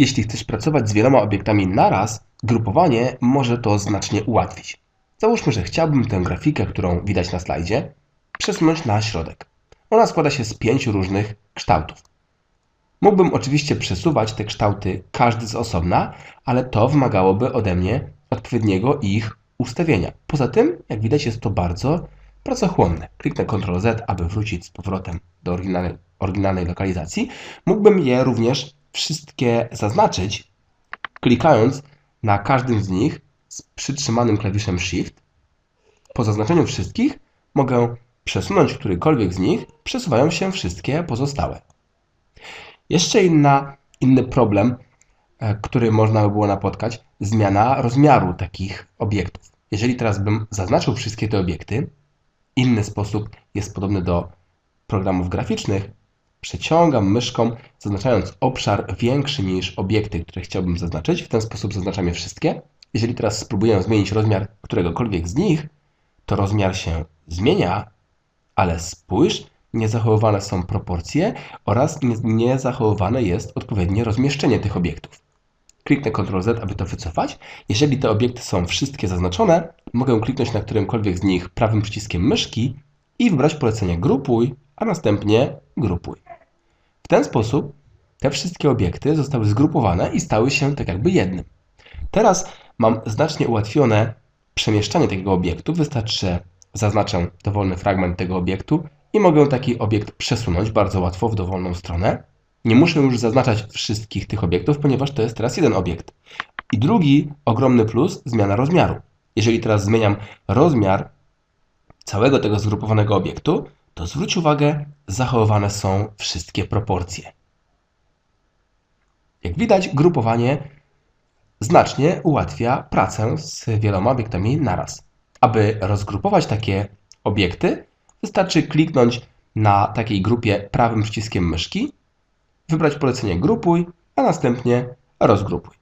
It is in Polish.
Jeśli chcesz pracować z wieloma obiektami naraz, grupowanie może to znacznie ułatwić. Załóżmy, że chciałbym tę grafikę, którą widać na slajdzie, przesunąć na środek. Ona składa się z pięciu różnych kształtów. Mógłbym oczywiście przesuwać te kształty każdy z osobna, ale to wymagałoby ode mnie odpowiedniego ich ustawienia. Poza tym, jak widać, jest to bardzo pracochłonne. Kliknę Ctrl Z, aby wrócić z powrotem do oryginalnej, oryginalnej lokalizacji. Mógłbym je również wszystkie zaznaczyć, klikając na każdym z nich z przytrzymanym klawiszem Shift. Po zaznaczeniu wszystkich mogę przesunąć którykolwiek z nich, przesuwają się wszystkie pozostałe. Jeszcze inna, inny problem, e, który można by było napotkać, zmiana rozmiaru takich obiektów. Jeżeli teraz bym zaznaczył wszystkie te obiekty, inny sposób jest podobny do programów graficznych, przeciągam myszką, zaznaczając obszar większy niż obiekty, które chciałbym zaznaczyć. W ten sposób zaznaczam je wszystkie. Jeżeli teraz spróbuję zmienić rozmiar któregokolwiek z nich, to rozmiar się zmienia, ale spójrz, niezachowywane są proporcje oraz niezachowywane jest odpowiednie rozmieszczenie tych obiektów. Kliknę Ctrl Z, aby to wycofać. Jeżeli te obiekty są wszystkie zaznaczone, mogę kliknąć na którymkolwiek z nich prawym przyciskiem myszki i wybrać polecenie Grupuj, a następnie Grupuj. Ten sposób te wszystkie obiekty zostały zgrupowane i stały się tak jakby jednym. Teraz mam znacznie ułatwione przemieszczanie takiego obiektu. Wystarczy, że zaznaczę dowolny fragment tego obiektu i mogę taki obiekt przesunąć bardzo łatwo w dowolną stronę. Nie muszę już zaznaczać wszystkich tych obiektów, ponieważ to jest teraz jeden obiekt. I drugi ogromny plus, zmiana rozmiaru. Jeżeli teraz zmieniam rozmiar całego tego zgrupowanego obiektu, to zwróć uwagę, zachowywane są wszystkie proporcje. Jak widać, grupowanie znacznie ułatwia pracę z wieloma obiektami naraz. Aby rozgrupować takie obiekty, wystarczy kliknąć na takiej grupie prawym przyciskiem myszki, wybrać polecenie grupuj, a następnie rozgrupuj.